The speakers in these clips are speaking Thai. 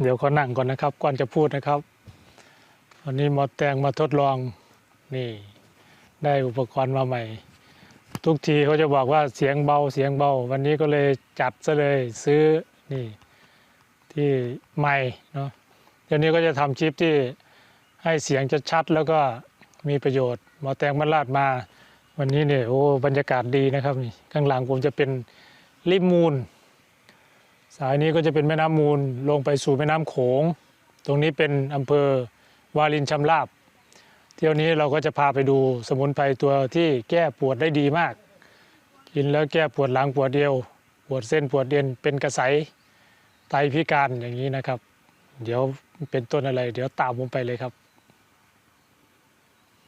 เดี๋ยวขอนั่งก่อนนะครับ ก่อนจะพูดนะครับ วันนี้หมอแตงมาทดลองนี่ ได้อุปกรณ์มาใหม่ ทุกทีเขาจะบอกว่าเสียงเบาเสียงเบา วันนี้ก็เลยจัดซะเลยซื้อนี่ที่ไมค์เนาะเดี๋ยวนี้ก็จะทำชิปที่ให้เสียงจะชัดแล้วก็มีประโยชน์หมอแตงมันลาดมา วันนี้เนี่ยโอ้บรรยากาศดีนะครับนี่ข้างหลังผมจะเป็นริมมูล สายนี้ก็จะเป็นแม่น้ำมูลลงไปสู่แม่น้ำโขง ตรงนี้เป็นอำเภอวารินชำราบ เที่ยวนี้เราก็จะพาไปดูสมุนไพรตัวที่แก้ปวดได้ดีมาก กินแล้วแก้ปวดหลังปวดเดียว ปวดเส้นปวดเอ็นเป็นกระไสไตพิการอย่างนี้นะครับ เดี๋ยวเป็นต้นอะไร เดี๋ยวตามผมไปเลยครับ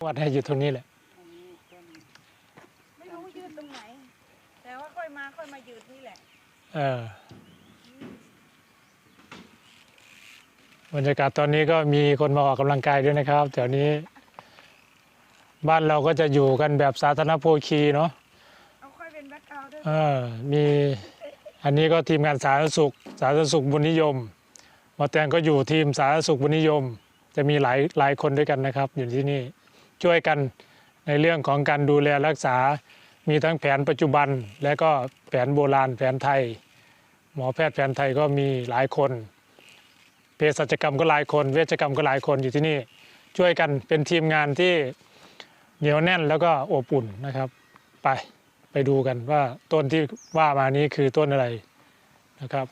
วัดให้อยู่ตรงนี้แหละไม่รู้ยืดตรงไหน แต่ว่าค่อยมาค่อยมายืดนี่แหละ เออ บรรยากาศตอนนี้ก็มีคนมาออกกำลังกายด้วยนะครับแถวนี้ บ้านเราก็จะอยู่กันแบบสาธารณโภคีเนาะเอาค่อยเป็นแบ็คกราวด์ด้วยเออมีอันนี้ก็ทีมงานสาธารณสุข สาธารณสุขบุญนิยมหมอแตงก็อยู่ทีมสาธารณสุขบุญนิยม จะมีหลายหลายคนด้วยกันนะครับ อยู่ที่นี่ช่วยกันในเรื่องของการดูแลรักษา มีทั้งแผนปัจจุบัน และก็แผนโบราณแผนไทย หมอแพทย์แผนไทยก็มีหลายคน เภสัชกรรมก็หลายคน เวชกรรมก็หลายคนอยู่ที่นี่ ช่วยกันเป็นทีมงานที่เหนียวแน่นแล้วก็อบอุ่นนะครับ ไปไปดูกันว่าต้นที่ว่ามานี้คือต้นอะไรนะครับ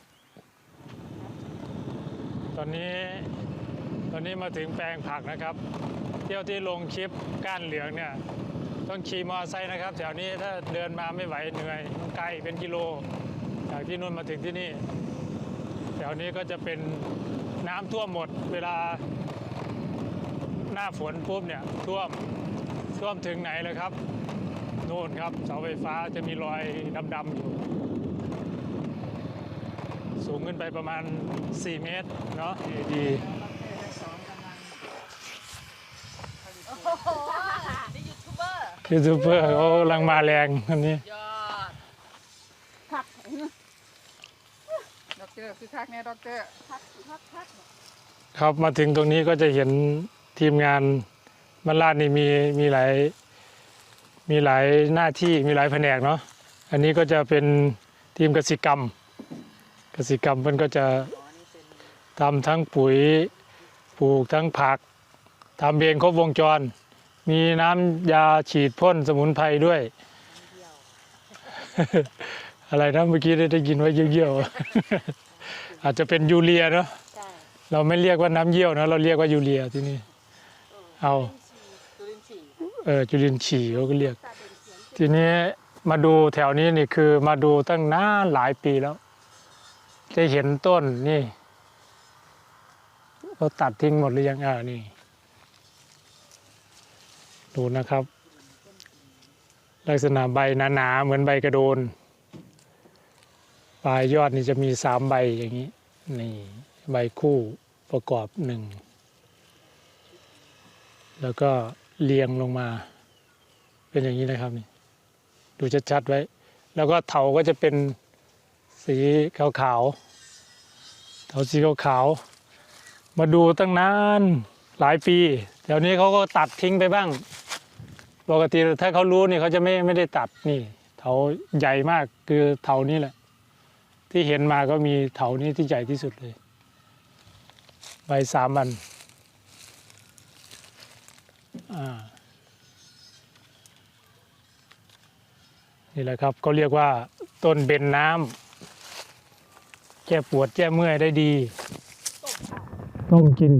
ตอนนี้ตอนนี้มาถึงแปลงผักนะครับ เที่ยวที่ลงคลิปก้านเหลืองเนี่ยต้องขี่มอเตอร์ไซค์นะครับแถวนี้ถ้าเดินมาไม่ไหวเหนื่อยไกลเป็นกิโลจากที่นู่นมาถึงที่นี่ แถวนี้ก็จะเป็น น้ำท่วมหมดเวลาหน้าฝนปุ๊บเนี่ยท่วมท่วมถึงไหนเลยครับโน่นครับเสาไฟฟ้าจะมีรอยดำๆอยู่ สูงขึ้นไปประมาณ 4 เมตรเนาะดีนี่ยูทูบเบอร์ยูทูบเบอร์เขากำลังมาแรงอันนี้ยอดพักด็ อกเตอร์คือคักเนี่ยด็อกเตอร์พักพักพักครับมาถึงตรงนี้ก็จะเห็นทีมงานบรรลาดนี่มีมีหลายมีหลายหน้าที่มีหลายแผนกเนาะอันนี้ก็จะเป็นทีมกสิกรรม กสิกรรมมันก็จะทำทั้งปุ๋ยปลูกทั้งผักทำเองครบวงจร มีน้ำยาฉีดพ่นสมุนไพรด้วย อะไรนะเมื่อกี้ได้ได้ยินว่าเยี่ยวๆอาจจะเป็นยูเรียเนาะใช่เราไม่เรียกว่าน้ำเยี่ยวนะเราเรียกว่ายูเรียที่นี่ เอาจุลินทรีย์เออจุลินทรีย์เขาก็เรียก ทีนี้มาดูแถวนี้นี่คือมาดูตั้งนานหลายปีแล้วจะเห็นต้นนี่เราตัดทิ้งหมดหรือยังอ่านี่ ดูนะครับ ลักษณะใบหนาๆเหมือนใบกระโดน ปลายยอดนี่จะมีสามใบอย่างนี้นี่ใบคู่ประกอบหนึ่งแล้วก็เรียงลงมา เป็นอย่างนี้นะครับนี่ดูชัดๆไว้ แล้วก็เถาก็จะเป็นสีขาวๆเถาสีขาวๆมาดูตั้งนานหลายปีแถวนี้เขาก็ตัดทิ้งไปบ้าง ปกติถ้าเขารู้นี่เขาจะไม่ไม่ได้ตัดนี่เถาใหญ่มากคือเถานี้แหละ ที่เห็นมาก็มีเถานี้ที่ใหญ่ที่สุดเลยใบสามันนี่แหละครับเขาเรียกว่าต้นเบนน้ำแก้ปวดแก้เมื่อยได้ดี ต้องกิน